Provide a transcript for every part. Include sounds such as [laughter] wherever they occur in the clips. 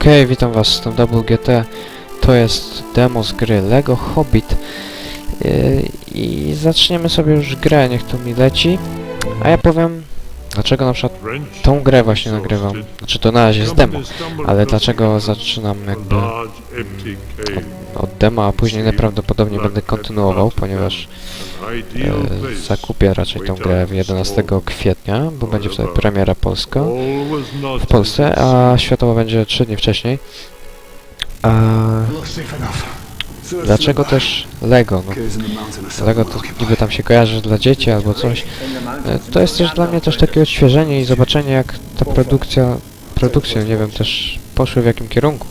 Okej, witam was, jestem Double GT. To jest demo z gry LEGO Hobbit. Yy, I zaczniemy sobie już grę, niech to mi leci. A ja powiem, dlaczego na przykład tą grę właśnie nagrywam. Znaczy to na razie jest demo, ale dlaczego zaczynam jakby od demo, a później najprawdopodobniej będę kontynuował, ponieważ e, zakupię raczej tą grę 11 kwietnia, bo będzie wtedy premiera polska w Polsce, a światowa będzie 3 dni wcześniej. Dlaczego też Lego? No, Lego to niby tam się kojarzy dla dzieci albo coś. E, To jest też dla mnie też takie odświeżenie i zobaczenie jak ta produkcja, produkcja, nie wiem, też poszły w jakim kierunku.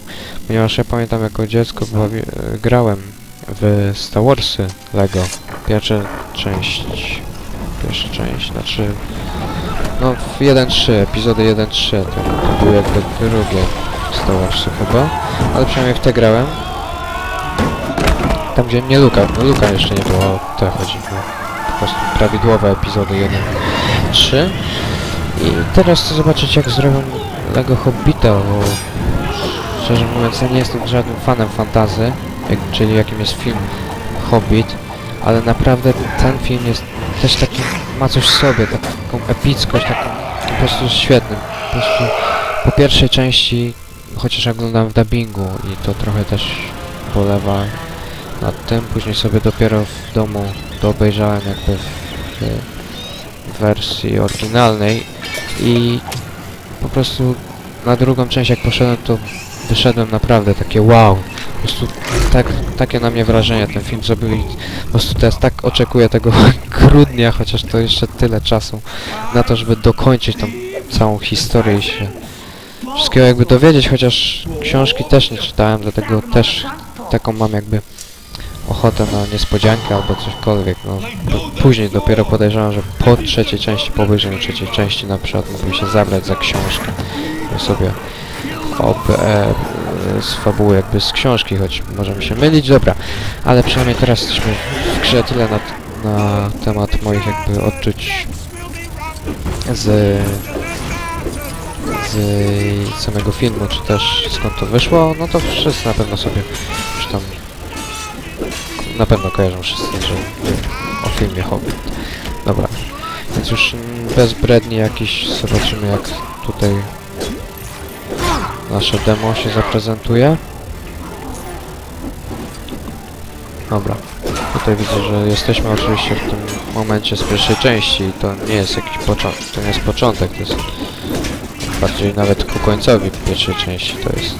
Ponieważ ja pamiętam jako dziecko bawi, e, grałem w Star Warsy Lego. Pierwsza część, pierwsza część, znaczy no w 1.3, epizody 1.3 to, to były jakby drugie Star Warsy chyba, ale przynajmniej w te grałem. Tam gdzie nie Luka, no Luka jeszcze nie było, o to chodzi, po prostu prawidłowe epizody 1.3 i teraz chcę zobaczyć jak zrobią Lego Hobbita, bo szczerze mówiąc ja nie jestem żadnym fanem fantazy, jak, czyli jakim jest film Hobbit, ale naprawdę ten film jest też taki, ma coś w sobie, taką epickość, taką po prostu świetny. Po prostu po pierwszej części, chociaż oglądałem w dubbingu i to trochę też polewa nad tym, później sobie dopiero w domu to obejrzałem jakby w, w wersji oryginalnej i po prostu na drugą część jak poszedłem to wyszedłem naprawdę takie wow. Po prostu tak, takie na mnie wrażenie ten film zrobił i po prostu teraz tak oczekuję tego [laughs] grudnia, chociaż to jeszcze tyle czasu na to, żeby dokończyć tą całą historię i się wszystkiego jakby dowiedzieć, chociaż książki też nie czytałem, dlatego też taką mam jakby ochotę na niespodziankę albo cośkolwiek, no. Później dopiero podejrzewam, że po trzeciej części, po obejrzeniu trzeciej części na przykład mógłbym się zabrać za książkę. Sobie OPE z fabuły jakby z książki, choć możemy się mylić, dobra, ale przynajmniej teraz jesteśmy w grze tyle na, na temat moich jakby odczuć z z samego filmu, czy też skąd to wyszło, no to wszyscy na pewno sobie już tam na pewno kojarzą wszyscy, że o filmie Hobbit. Dobra, więc już bezbrednie jakiś zobaczymy jak tutaj nasze demo się zaprezentuje. Dobra, tutaj widzę, że jesteśmy oczywiście w tym momencie z pierwszej części i to nie jest jakiś początek, to nie jest początek, to jest bardziej nawet ku końcowi pierwszej części to jest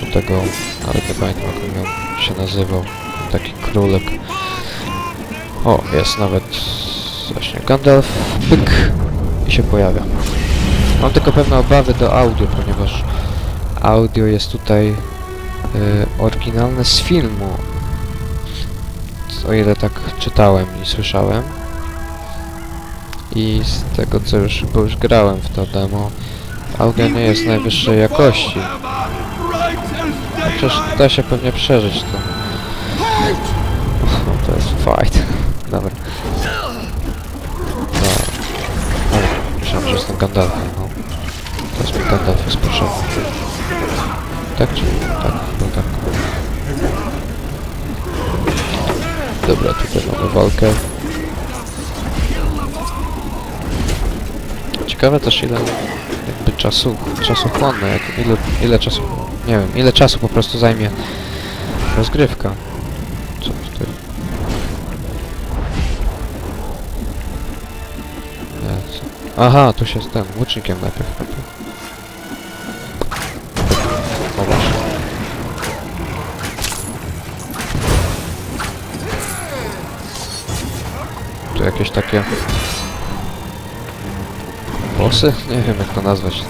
do tego, nawet nie pamiętam jak on się nazywał, taki królek. O, jest nawet właśnie Gandalf, pyk i się pojawia. Mam tylko pewne obawy do audio, ponieważ audio jest tutaj y, oryginalne z filmu. O ile tak czytałem i słyszałem. I z tego co już, bo już grałem w to demo, audio nie jest najwyższej jakości. Chociaż da się pewnie przeżyć to. O, to jest fight. [laughs] Dobra. No. Ale myślałem, że jestem Gandalfem, no. Teraz mi jest potrzebny. Tak czy? Tak, no tak. Dobra, tutaj mamy walkę. Ciekawe też ile jakby czasu, czasochłonne, jak, ile, ile czasu, nie wiem, ile czasu po prostu zajmie rozgrywka. Co tutaj? Aha, tu się z tym łucznikiem najpierw jakieś takie bossy? Nie wiem jak to nazwać.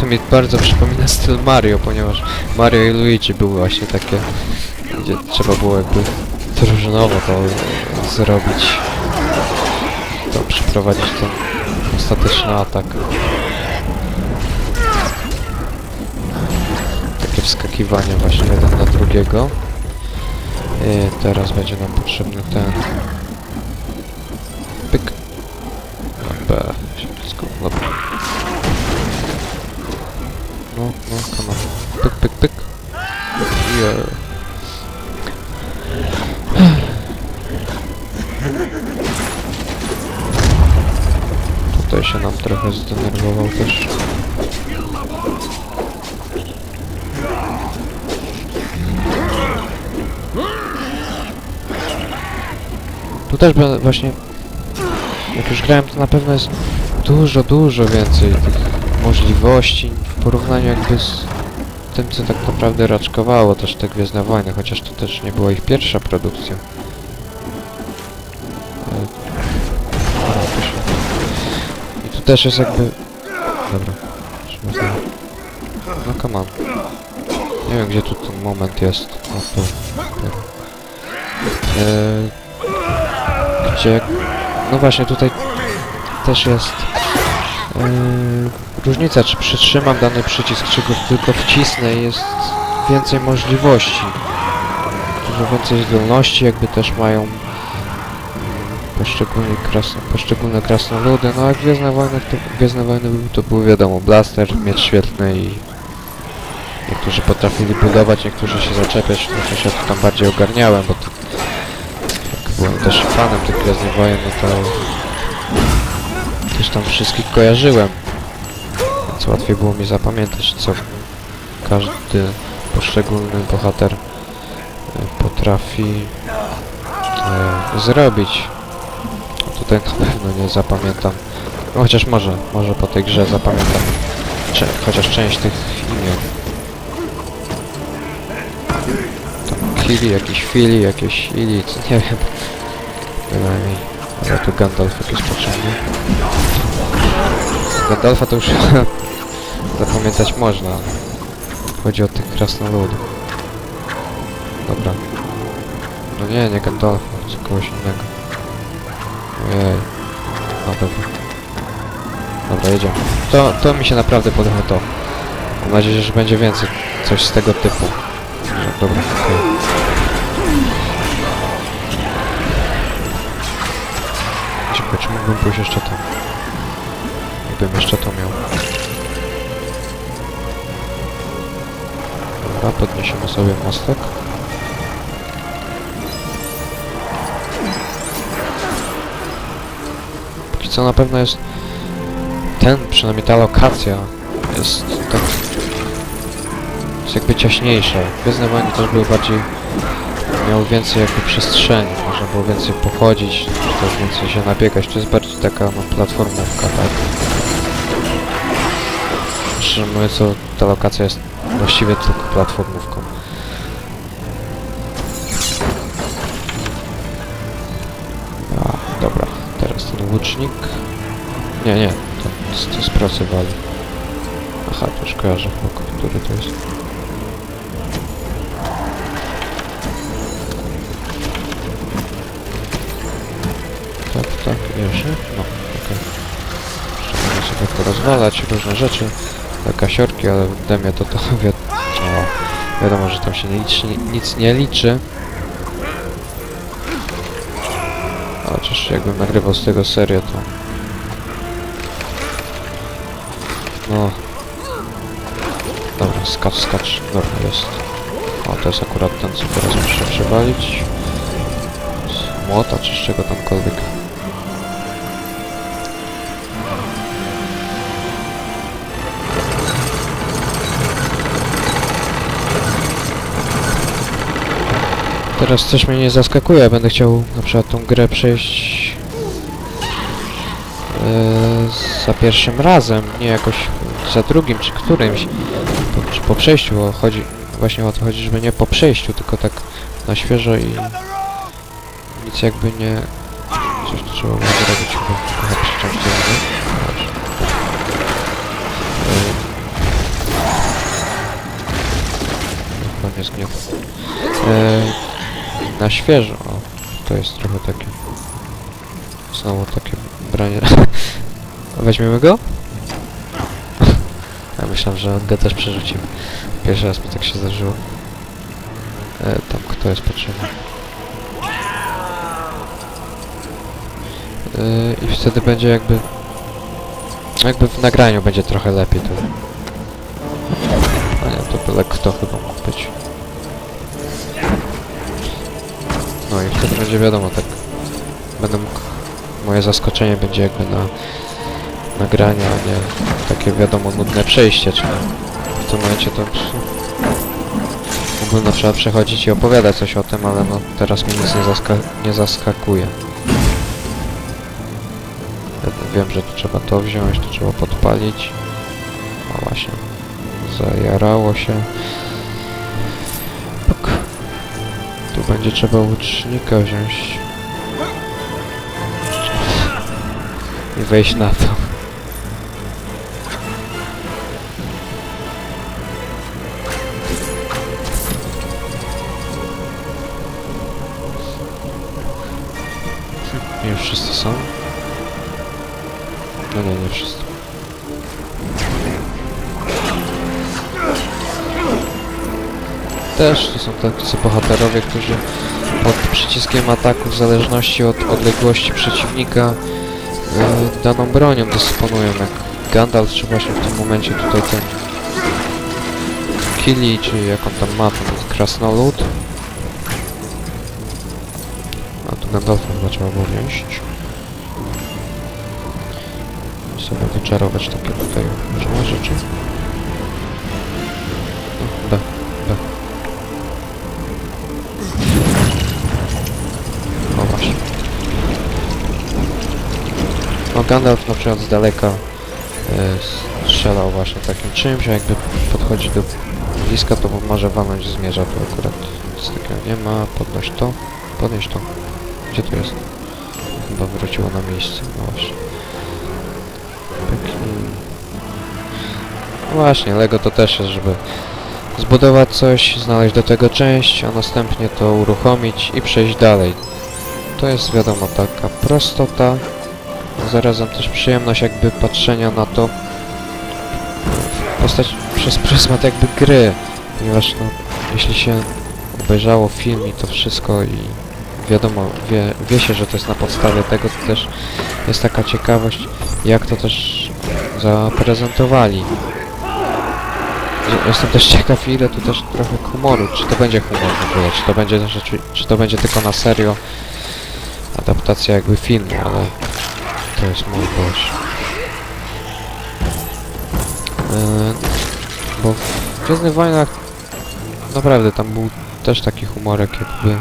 To mi bardzo przypomina styl Mario, ponieważ Mario i Luigi były właśnie takie, gdzie trzeba było jakby drużynowo to zrobić. To przeprowadzić ten ostateczny atak. Takie wskakiwanie właśnie jeden na drugiego. I teraz będzie nam potrzebny ten pyk. B. Się wszystko. Dobra. no, no, come on. Pyk, pyk, pyk. Yeah. Tutaj się nam trochę zdenerwował też. Tu też be- właśnie, jak już grałem, to na pewno jest dużo, dużo więcej tych możliwości w porównaniu jakby z tym, co tak naprawdę raczkowało też te Gwiezdne Wojny, chociaż to też nie była ich pierwsza produkcja. E, I tu też jest jakby... Dobra. No come on. Nie wiem, gdzie tu ten moment jest. O, tu. tu. E, No właśnie, tutaj też jest yy, różnica, czy przytrzymam dany przycisk, czy go tylko wcisnę jest więcej możliwości. Dużo więcej zdolności jakby też mają mm, poszczególne, krasno, poszczególne krasnoludy. No a Gwiezdne Wojny to, Gwiezdne Wojny to był wiadomo, blaster, miecz świetny i niektórzy potrafili budować, niektórzy się zaczepiać, ja to tam bardziej ogarniałem, bo to, byłem też fanem tych Gwiezdnych Wojen, no to też tam wszystkich kojarzyłem, więc łatwiej było mi zapamiętać, co każdy poszczególny bohater e, potrafi e, zrobić. Tutaj na pewno nie zapamiętam, no chociaż może, może po tej grze zapamiętam cze chociaż część tych imion. Tam Kili, jakiś Fili, jakieś Ili, co nie wiem. Bynajmniej. Ale tu Gandalf jakiś potrzebny. Gandalfa to już [laughs] zapamiętać można. Chodzi o tych krasnoludów. Dobra. No nie, nie Gandalfa, to kogoś innego. Ojej. No dobra. Dobra, jedziemy. To, to mi się naprawdę podoba to. Mam nadzieję, że będzie więcej coś z tego typu. Dobra, okej. Ciekawe, czy mógłbym pójść jeszcze tam? Jakbym jeszcze to miał. Dobra, podniesiemy sobie mostek. Póki co na pewno jest... Ten, przynajmniej ta lokacja jest tak... Jest jakby ciaśniejsza. Wojny też były bardziej... Miały więcej jakby przestrzeni, można było więcej pochodzić, też więcej się nabiegać. To jest bardziej taka no, platformówka, tak? Mówiąc, to ta lokacja jest właściwie tylko platformówką. A, dobra, teraz ten łucznik. Nie, nie, to, to jest procy wali. Aha, to już kojarzę, który to jest. Tak, jeszcze? No, okej. Mogę sobie porozwalać różne rzeczy. Kasiorki, ale w demie to to [laughs] wi wiadomo, że tam się nic, nic nie liczy. Chociaż jakbym nagrywał z tego serię, to... No... Dobra, skacz, skacz. Dobra, jest. O, to jest akurat ten, co teraz muszę przewalić. Z młota, czy z czego tamkolwiek. Teraz coś mnie nie zaskakuje, będę chciał na przykład tą grę przejść e, za pierwszym razem, nie jakoś za drugim czy którymś, po, czy po przejściu, o, chodzi, właśnie o to chodzi, żeby nie po przejściu, tylko tak na świeżo i nic jakby nie... Coś tu trzeba było zrobić chyba, chyba przyciąć nie? Chyba nie zgniotło. E, na świeżo. O, to jest trochę takie... Znowu takie branie... A [laughs] Weźmiemy go? [laughs] Ja myślałem, że go też przerzucimy. Pierwszy raz mi tak się zdarzyło. E, tam kto jest potrzebny. E, I wtedy będzie jakby... Jakby w nagraniu będzie trochę lepiej to. to byle kto chyba mógł być. No i wtedy będzie wiadomo, tak będę mógł, moje zaskoczenie będzie jakby na nagrania, a nie takie wiadomo nudne przejście, czy w tym momencie to na przykład przechodzić i opowiadać coś o tym, ale no teraz mnie nic nie, zaska nie zaskakuje. Wiem, że to trzeba to wziąć, to trzeba podpalić. O właśnie, zajarało się. Będzie trzeba łucznika wziąć. I wejść na to. Też to są tacy bohaterowie, którzy pod przyciskiem ataku w zależności od odległości przeciwnika e, daną bronią dysponują, jak Gandalf, czy właśnie w tym momencie tutaj ten Kili, czy jak on tam ma, ten krasnolud. A tu Gandalfa chyba trzeba było wziąć. Sobie wyczarować takie tutaj różne rzeczy. Gandalf na przykład z daleka e, strzelał właśnie takim czymś, a jakby podchodzi do bliska, to może walnąć z mierza, to akurat nic takiego nie ma. Podnoś to, podnieś to. Gdzie to jest? Chyba wróciło na miejsce, no właśnie. Pyk i... No właśnie, Lego to też jest, żeby zbudować coś, znaleźć do tego część, a następnie to uruchomić i przejść dalej. To jest wiadomo taka prostota, zarazem też przyjemność jakby patrzenia na to postać przez pryzmat jakby gry, ponieważ no, jeśli się obejrzało film i to wszystko i wiadomo, wie, wie się, że to jest na podstawie tego, to też jest taka ciekawość, jak to też zaprezentowali. Jestem też ciekaw, ile tu też trochę humoru, czy to będzie humor w ogóle, czy to będzie, rzeczy, czy to będzie tylko na serio adaptacja jakby filmu, ale to jest mój gość. Yy, bo w Gwiezdnych Wojnach naprawdę tam był też taki humorek jakby.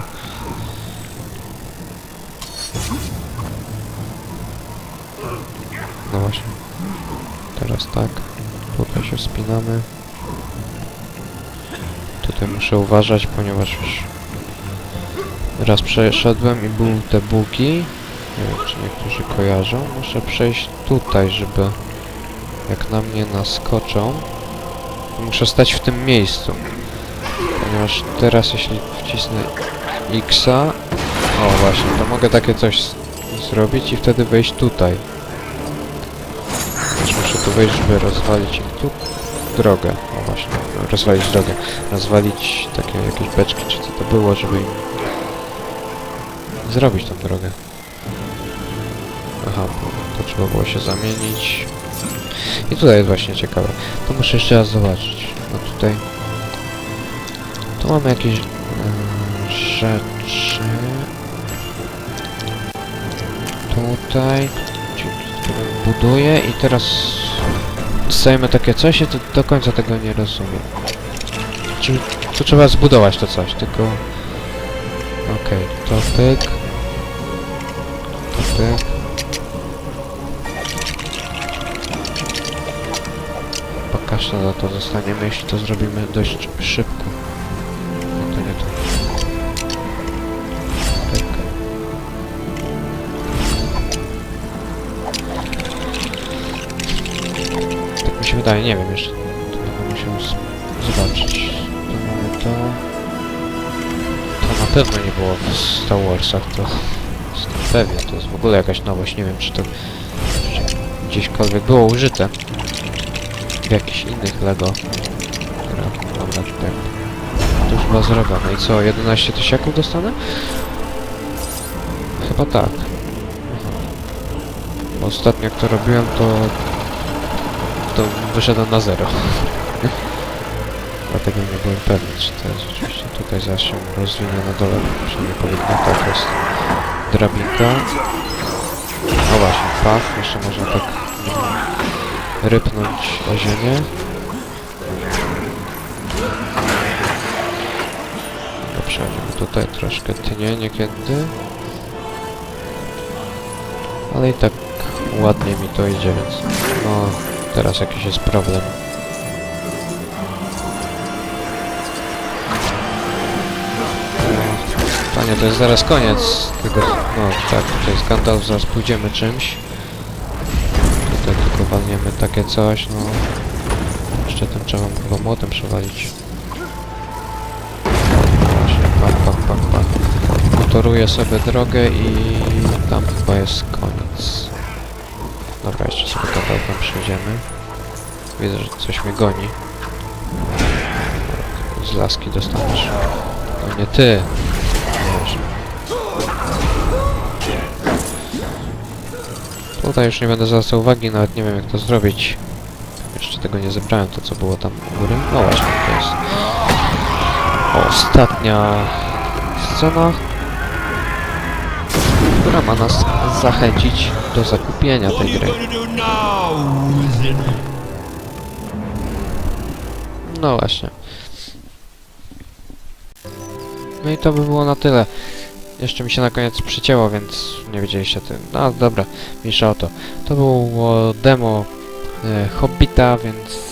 No właśnie. Teraz tak. Tutaj się wspinamy. Tutaj muszę uważać ponieważ już raz przeszedłem i były te buki nie wiem czy niektórzy kojarzą? Muszę przejść tutaj żeby jak na mnie naskoczą. Muszę stać w tym miejscu. Ponieważ teraz jeśli wcisnę Xa o właśnie, to mogę takie coś zrobić i wtedy wejść tutaj. Też muszę tu wejść, żeby rozwalić ich tu drogę, o właśnie, rozwalić drogę. Rozwalić takie jakieś beczki czy co to było, żeby im zrobić tą drogę to trzeba było się zamienić i tutaj jest właśnie ciekawe. To muszę jeszcze raz zobaczyć. No tutaj... Tu mamy jakieś e, rzeczy. Tutaj. Buduję i teraz dostajemy takie coś i to do końca tego nie rozumiem. Czyli tu trzeba zbudować to coś, tylko... Okej, to pyk. To pyk. Pokażę za to zostaniemy, jeśli to zrobimy dość szybko. No to nie to. Tak. Tak mi się wydaje, nie wiem jeszcze. To będę musiał zobaczyć. Tu mamy to. To na pewno nie było w Star Warsach, to jestem pewien. To jest w ogóle jakaś nowość, nie wiem czy to gdzieśkolwiek było użyte w jakichś innych LEGO. Dobra, na tutaj. To już chyba zrobione. I co, 11 tysiaków dostanę? Chyba tak. Ostatnio jak to robiłem, to... To wyszedłem na zero. [laughs] Dlatego nie byłem pewny, czy to jest rzeczywiście tutaj zaraz się rozwinie na dole, przynajmniej powinno, tak jest drabinka. O właśnie, pach, jeszcze można tak rypnąć o ziemię. Dobrze, tutaj troszkę tnie niekiedy. Ale i tak ładnie mi to idzie, więc no teraz jakiś jest problem. Panie, to jest zaraz koniec tego, no tak, tutaj skandal, zaraz pójdziemy czymś. Walniemy takie coś, no. Jeszcze tym trzeba chyba młotem przewalić. Właśnie, pach, pach, pach, pach. Motoruję sobie drogę i tam chyba jest koniec. Dobra, jeszcze sobie kawałkiem przejdziemy. Widzę, że coś mnie goni. Z laski dostaniesz. No nie ty. Tutaj już nie będę zwracał uwagi, nawet nie wiem jak to zrobić. Jeszcze tego nie zebrałem, to co było tam u góry. No właśnie, to jest ostatnia scena, która ma nas zachęcić do zakupienia tej gry. No właśnie. No i to by było na tyle. Jeszcze mi się na koniec przycięło, więc nie wiedzieliście tym. No dobra, mniejsza o to. To było demo e, Hobbita, więc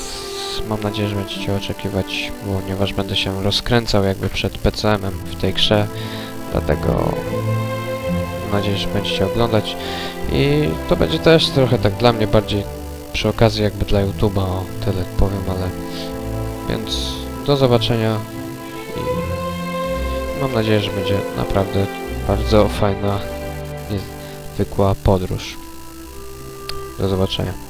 mam nadzieję, że będziecie oczekiwać, ponieważ będę się rozkręcał jakby przed PCM-em w tej grze. Dlatego mam nadzieję, że będziecie oglądać. I to będzie też trochę tak dla mnie bardziej przy okazji jakby dla YouTube'a, o tyle powiem, ale więc do zobaczenia i mam nadzieję, że będzie naprawdę bardzo fajna, niezwykła podróż. Do zobaczenia.